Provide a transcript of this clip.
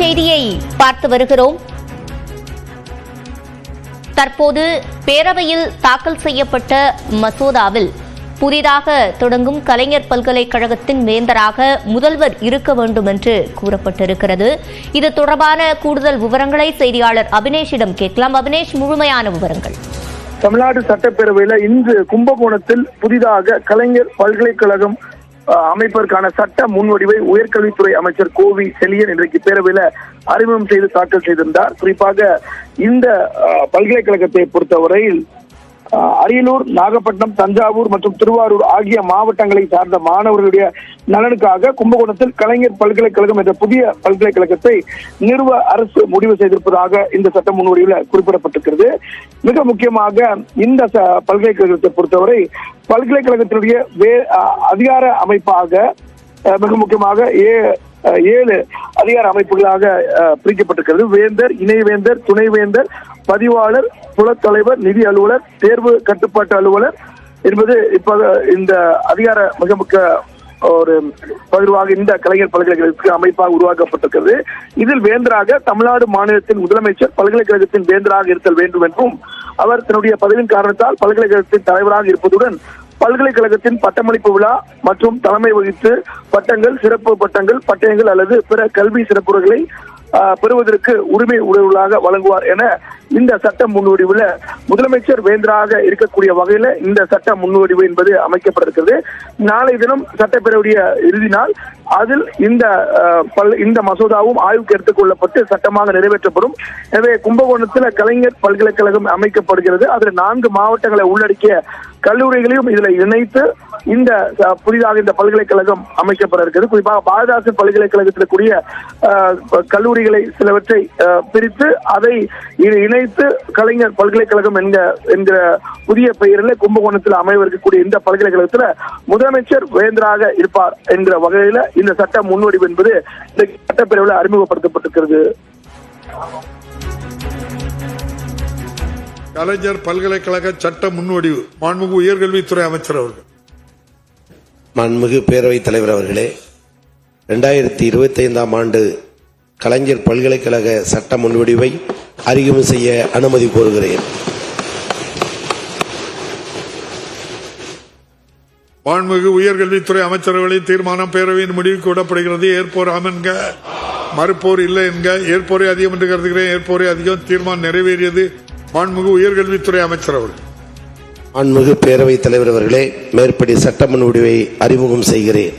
செய்தியை பார்த்து வருகிறோம். தற்போது பேரவையில் தாக்கல் செய்யப்பட்ட மசோதாவில் புதிதாக தொடங்கும் கலைஞர் பல்கலைக்கழகத்தின் வேந்தராக முதல்வர் இருக்க வேண்டும் என்று கூறப்பட்டிருக்கிறது. இது தொடர்பான கூடுதல் விவரங்களை செய்தியாளர் அபினேஷிடம் கேட்கலாம். அபினேஷ் முழுமையான விவரங்கள். தமிழ்நாடு சட்டப்பேரவையில் இன்று கும்பகோணத்தில் புதிதாக கலைஞர் பல்கலைக்கழகம் அமைப்பதற்கான சட்ட முன்வடிவை உயர்கல்வித்துறை அமைச்சர் கோவி செலியன் இன்றைக்கு பேரவையில் அறிமுகம் செய்து தாக்கல் செய்திருந்தார். குறிப்பாக இந்த பல்கலைக்கழகத்தை பொறுத்தவரையில் அரியலூர் நாகப்பட்டினம் தஞ்சாவூர் மற்றும் திருவாரூர் ஆகிய மாவட்டங்களை சார்ந்த மாணவர்களுடைய நலனுக்காக கும்பகோணத்தில் கலைஞர் பல்கலைக்கழகம் என்ற புதிய பல்கலைக்கழகத்தை நிறுவ அரசு முடிவு செய்திருப்பதாக இந்த சட்ட முன்வடிவில் குறிப்பிடப்பட்டிருக்கிறது. மிக முக்கியமாக இந்த பல்கலைக்கழகத்தை பொறுத்தவரை பல்கலைக்கழகத்தினுடைய வே அதிகார அமைப்பாக மிக முக்கியமாக ஏ ஏழு அதிகார அமைப்புகளாக பிரிக்கப்பட்டிருக்கிறது. வேந்தர் இணைவேந்தர் துணைவேந்தர் பதிவாளர் புலத்தலைவர் நிதி அலுவலர் தேர்வு கட்டுப்பாட்டு அலுவலர் என்பது இப்ப இந்த அதிகார மிக முக்கிய ஒரு பகிர்வாக இந்த கலைஞர் பல்கலைக்கழகத்துக்கு அமைப்பாக உருவாக்கப்பட்டிருக்கிறது. இதில் வேந்தராக தமிழ்நாடு மாநிலத்தின் முதலமைச்சர் பல்கலைக்கழகத்தின் வேந்தராக இருத்தல் வேண்டும் என்றும் அவர் தன்னுடைய பதவியின் காரணத்தால் பல்கலைக்கழகத்தின் தலைவராக இருப்பதுடன் பல்கலைக்கழகத்தின் பட்டமளிப்பு விழா மற்றும் தலைமை வகித்து பட்டங்கள் சிறப்பு பட்டங்கள் பட்டயங்கள் அல்லது பிற கல்வி சிறப்புகளை பெறுவதற்கு உரிமை உடையவர்களாக வழங்குவார் என இந்த சட்ட முன்வடிவுல முதலமைச்சர் வேந்தராக இருக்கக்கூடிய வகையில இந்த சட்ட முன்வடிவு என்பது அமைக்கப்பட்டிருக்கிறது. நாளை தினம் சட்டப்பேரவையுடைய இறுதி நாள். அதில் இந்த பல்- இந்த மசோதாவும் ஆய்வுக்கு எடுத்துக் கொள்ளப்பட்டு சட்டமாக நிறைவேற்றப்படும். எனவே கும்பகோணத்தில் கலைஞர் பல்கலைக்கழகம் அமைக்கப்படுகிறது. அதில் நான்கு மாவட்டங்களை உள்ளடக்கிய கல்லூரிகளையும் இதுல இணைத்து இந்த புதிதாக இந்த பல்கலைக்கழகம் அமைக்கப்பட இருக்கிறது. குறிப்பாக பாரதாசன் பல்கலைக்கழகத்தில் கூடிய கல்லூரிகளை சிலவற்றை பிரித்து அதை இணைத்து கலைஞர் பல்கலைக்கழகம் என்க என்கிற புதிய பெயரில் கும்பகோணத்தில் அமைவிருக்கக்கூடிய இந்த பல்கலைக்கழகத்தில் முதலமைச்சர் வேந்தராக இருப்பார் என்கிற வகையில இந்த சட்ட முன்வடிவு என்பது இந்த சட்டப்பேரவையில் அறிமுகப்படுத்தப்பட்டிருக்கிறது. கலைஞர் பல்கலைக்கழக சட்ட முன்வடிவு மாண்புமிகு உயர்கல்வித்துறை அமைச்சர் அவர்கள். மண்மிகு பேரவைத் தலைவர் அவர்களே ரெண்டாயிரத்தி இருபத்தி ஐந்தாம் ஆண்டு கலைஞர் பல்கலைக்கழக சட்ட முன்வடிவை அறிமுகம் செய்ய அனுமதி கோருகிறேன். மாண்புமிகு உயர்கல்வித்துறை அமைச்சர்களின் தீர்மானம் பேரவையின் முடிவுக்கு விடப்படுகிறது. ஏற்போர் ஆம் மறுப்போர் இல்லை என்க ஏற்போரே அதிகம் என்று கருதுகிறேன். ஏற்போரே அதிகம் தீர்மானம் நிறைவேறியது மாண்புமிகு உயர்கல்வித்துறை அமைச்சர் அவர்கள். மாண்புமிகு பேரவைத் தலைவர் அவர்களே மேற்படி சட்டமன்ற முடிவை அறிமுகம் செய்கிறேன்.